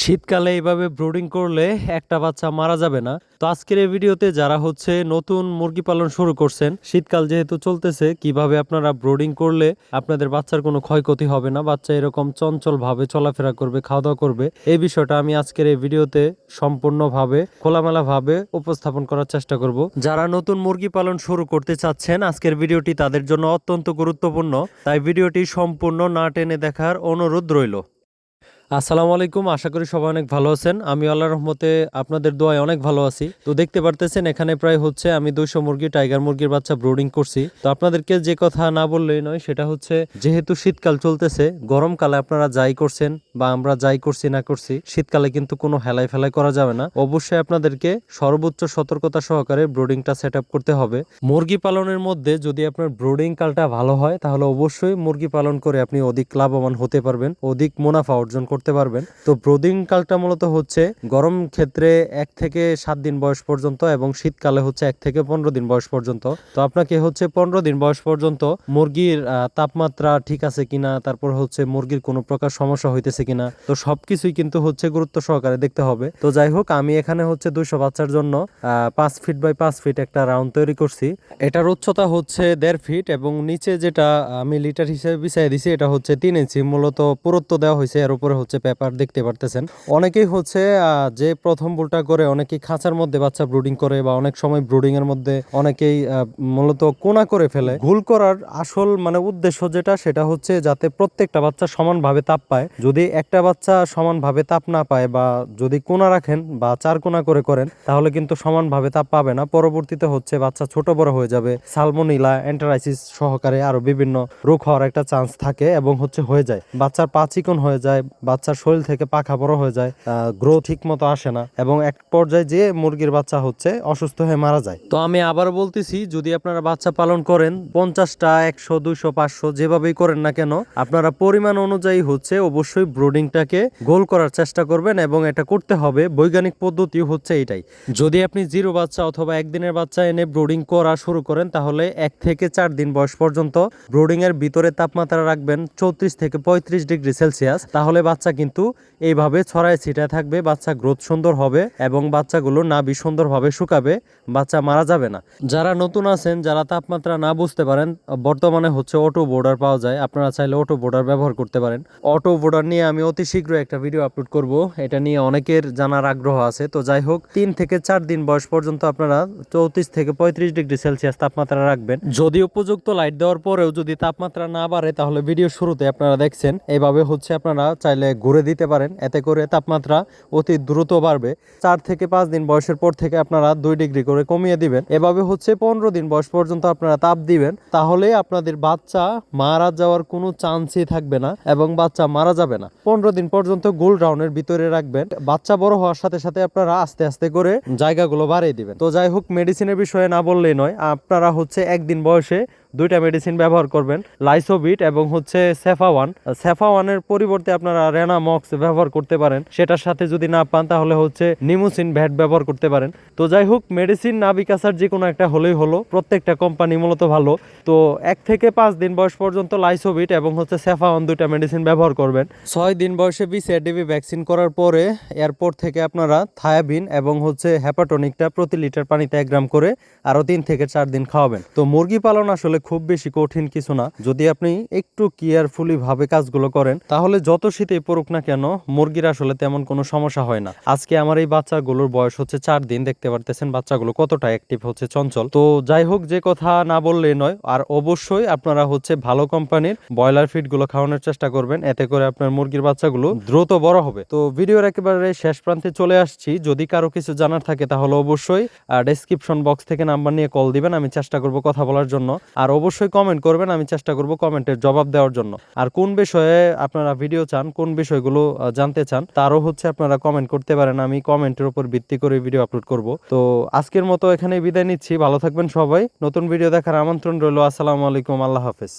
শীতকালে এইভাবে ব্রুডিং করলে একটা বাচ্চা মারা যাবে না। তো আজকের এই ভিডিওতে যারা হচ্ছে নতুন মুরগি পালন শুরু করছেন, শীতকাল যেহেতু চলতেছে, কীভাবে আপনারা ব্রুডিং করলে আপনাদের বাচ্চার কোনো ক্ষয়ক্ষতি হবে না, বাচ্চা এরকম চঞ্চল ভাবে চলাফেরা করবে খাওয়া দাওয়া করবে, এই বিষয়টা আমি আজকের এই ভিডিওতে সম্পূর্ণভাবে খোলামেলা ভাবে উপস্থাপন করার চেষ্টা করব। যারা নতুন মুরগি পালন শুরু করতে চাচ্ছেন, আজকের ভিডিওটি তাদের জন্য অত্যন্ত গুরুত্বপূর্ণ, তাই ভিডিওটি সম্পূর্ণ না টেনে দেখার অনুরোধ রইল। আসসালামু আলাইকুম, আশা করি সবাই অনেক ভালো আছেন। আমি আল্লাহর রহমতে আপনাদের দোয়ায় অনেক ভালো আছি। তো দেখতে পারতেছেন, এখানে প্রায় হচ্ছে আমি দুইশো মুরগি, টাইগার মুরগির বাচ্চা ব্রোডিং করছি। তো আপনাদেরকে যে কথা না বললেই নয়, সেটা হচ্ছে যেহেতু শীতকাল চলতেছে, গরমকালে আপনারা যাই করছেন বা আমরা যাই করছি না করছি, শীতকালে কিন্তু কোনো হেলাই ফেলাই করা যাবে না। অবশ্যই আপনাদেরকে সর্বোচ্চ সতর্কতা সহকারে ব্রোডিংটা সেট করতে হবে। মুরগি পালনের মধ্যে যদি আপনার ব্রোডিং কালটা ভালো হয়, তাহলে অবশ্যই মুরগি পালন করে আপনি অধিক লাভবান হতে পারবেন, অধিক মুনাফা অর্জন করতে পারবেন। তো ব্রোডিং কালটা মূলত হচ্ছে গরম ক্ষেত্রে এক থেকে সাত দিন বয়স পর্যন্ত এবং শীতকালে হচ্ছে এক থেকে পনেরো দিন বয়স পর্যন্ত। তো আপনাকে হচ্ছে পনেরো দিন বয়স পর্যন্ত মুরগির তাপমাত্রা ঠিক আছে কিনা, তারপর হচ্ছে মুরগির কোনো প্রকার সমস্যা হইতেছে কিনা, তো সবকিছুই কিন্তু হচ্ছে গুরুত্ব সহকারে দেখতে হবে। তো যাই হোক, আমি এখানে হচ্ছে দুইশো বাচ্চার জন্য পাঁচ ফিট বাই পাঁচ ফিট একটা রাউন্ড তৈরি করছি। এটার উচ্চতা হচ্ছে দেড় ফিট এবং নিচে যেটা আমি লিটার হিসেবে বিছাই দিছি, এটা হচ্ছে তিন ইঞ্চি। মূলত পুরুত্ব দেওয়া হয়েছে, এর উপরে হচ্ছে পেপার দেখতে পারতেছেন। অনেকেই হচ্ছে যে প্রথম বুলটা করে অনেকেই খাঁচার মধ্যে বাচ্চা ব্রুডিং করে বা অনেক সময় ব্রুডিং এর মধ্যে অনেকেই মূলত কোনা করে ফেলে। ভুল করার আসল মানে উদ্দেশ্য যেটা, সেটা হচ্ছে যাতে প্রত্যেকটা বাচ্চা সমানভাবে তাপ পায়। যদি একটা বাচ্চা সমানভাবে তাপ না পায় বা যদি কোনা রাখেন বা চার কোনা করে করেন, তাহলে কিন্তু সমানভাবে তাপ পাবে না। পরবর্তীতে হচ্ছে বাচ্চা ছোট বড় হয়ে যাবে। সালমোনিলা এন্টারাইসিস সহকারে আরও বিভিন্ন রোগ হওয়ার একটা চান্স থাকে এবং হচ্ছে হয়ে যায়। বাচ্চার পা চিকন হয়ে যায় বাচ্চার শরীর থেকে পাখা বড় হয়ে যায় গ্রো ঠিক মতো আসে না এবং এক পর্যায়ে যে মুরগির বাচ্চা হচ্ছে, অসুস্থ হয়ে মারা যায়। তো আমি আবার বলতেছি, যদি আপনারা বাচ্চা পালন করেন, পঞ্চাশটা, একশো, দুইশো, পাঁচশো যেভাবেই করেন না কেন, আপনারা পরিমাণ অনুযায়ী হচ্ছে অবশ্যই ব্রোডিংটাকে গোল করার চেষ্টা করবেন এবং এটা করতে হবে। বৈজ্ঞানিক পদ্ধতি হচ্ছে এটাই। যদি আপনি জিরো বাচ্চা অথবা একদিনের বাচ্চা এনে ব্রোডিং করা শুরু করেন, তাহলে এক থেকে চার দিন বয়স পর্যন্ত ব্রোডিং এর ভিতরে তাপমাত্রা রাখবেন চৌত্রিশ থেকে পঁয়ত্রিশ ডিগ্রি সেলসিয়াস। তাহলে বাচ্চা কিন্তু এইভাবে ছড়ায় ছিটায় থাকবে, বাচ্চা গ্রোথ সুন্দর হবে এবং বাচ্চাগুলো নাভি সুন্দরভাবে শুকাবে, বাচ্চা মারা যাবে না। যারা নতুন আছেন, যারা তাপমাত্রা না বুঝতে পারেন, বর্তমানে হচ্ছে অটো বোর্ডার পাওয়া যায়। আপনারা চাইলে অটো বোর্ডার ব্যবহার করতে পারেন। অটো বোর্ডার নিয়ে আমি অতি শীঘ্র একটা ভিডিও আপলোড করব। এটা নিয়ে অনেকের জানার আগ্রহ আছে। তো যাই হোক, তিন থেকে চার দিন বয়স পর্যন্ত আপনারা চৌত্রিশ থেকে পঁয়ত্রিশ ডিগ্রি সেলসিয়াস তাপমাত্রা রাখবেন। যদি উপযুক্ত লাইট দেওয়ার পরেও যদি তাপমাত্রা না বাড়ে, তাহলে ভিডিও শুরুতে আপনারা দেখছেন। এভাবে হচ্ছে আপনারা চাইলে ঘুরে দিতে পারেন। এতে করে তাপমাত্রা অতি দ্রুত বাড়বে। চার থেকে পাঁচ দিন বয়সের পর থেকে আপনারা দুই ডিগ্রি করে কমিয়ে দিবেন। এভাবে হচ্ছে পনেরো দিন বয়স পর্যন্ত আপনারা তাপ দিবেন। তাহলে আপনাদের বাচ্চা মারা যাওয়ার কোনো চান্সই থাকবে না এবং বাচ্চা মারা যাবে না। পনেরো দিন পর্যন্ত গোল রাউন্ডের ভিতরে রাখবেন। বাচ্চা বড় হওয়ার সাথে সাথে আপনারা আস্তে আস্তে করে জায়গাগুলো বাড়িয়ে দিবেন। তো যাই হোক মেডিসিনের বিষয়ে না বললেই নয়, আপনারা হচ্ছে একদিন বয়সে দুইটা মেডিসিন ব্যবহার করবেন লাইসোবিট এবং হচ্ছে সেফা ওয়ান সেফা ওয়ানের পরিবর্তে আপনারা রেনামক্স ব্যবহার করতে পারেন। সেটার সাথে যদি না পান, তাহলে হচ্ছে নিমোসিন ভ্যাট ব্যবহার করতে পারেন। তো যাই হোক মেডিসিন না বিকাশার যে কোনো একটা হলেই হলো। প্রত্যেকটা কোম্পানি মূলত ভালো। তো এক থেকে পাঁচ দিন বয়স পর্যন্ত লাইসোবিট এবং হচ্ছে সেফা ওয়ান দুইটা মেডিসিন ব্যবহার করবেন। ছয় দিন বয়সে বিসিআরডিবি ভ্যাকসিন করার পরে এরপর থেকে আপনারা থায়াবিন এবং হচ্ছে হ্যাপাটনিকটা প্রতি লিটার পানিতে এক গ্রাম করে আরও তিন থেকে চার দিন খাওয়াবেন। তো মুরগি পালন আসলে খুব বেশি কঠিন কিছু না। যদি আপনি একটু কেয়ারফুলি ভাবে কাজগুলো করেন, তাহলে যত শীতেই পড়ুক না কেন, মুরগির আসলে তেমন কোনো সমস্যা হয় না। আজকে আমার এই বাচ্চাগুলোর বয়স হচ্ছে চার দিন, দেখতে পারতেছেন বাচ্চাগুলো কতটা অ্যাক্টিভ হচ্ছে, চঞ্চল। তো যাই হোক, যে কথা না বললেই নয়, আর অবশ্যই আপনারা হচ্ছে ভালো কোম্পানির ব্রয়লার ফিডগুলো খাওয়ানোর চেষ্টা করবেন, এতে করে আপনার মুরগির বাচ্চাগুলো দ্রুত বড় হবে। তো ভিডিওর একেবারে শেষ প্রান্তে চলে আসছি, যদি কারও কিছু জানার থাকে তাহলে অবশ্যই ডেসক্রিপশন বক্স থেকে নাম্বার নিয়ে কল দিবেন, আমি চেষ্টা করব কথা বলার জন্য। আর অবশ্যই কমেন্ট করবেন, আমি চেষ্টা করব কমেন্টের জবাব দেওয়ার জন্য। আর কোন বিষয়ে আপনারা ভিডিও চান, কোন বিষয়গুলো জানতে চান, তারও হচ্ছে আপনারা কমেন্ট করতে পারেন। আমি কমেন্টের উপর ভিত্তি করে ভিডিও আপলোড করব। তো আজকের মতো এখানে বিদায় নিচ্ছি। ভালো থাকবেন সবাই। নতুন ভিডিও দেখার আমন্ত্রণ রইল। আসসালামু আলাইকুম। আল্লাহ হাফেজ।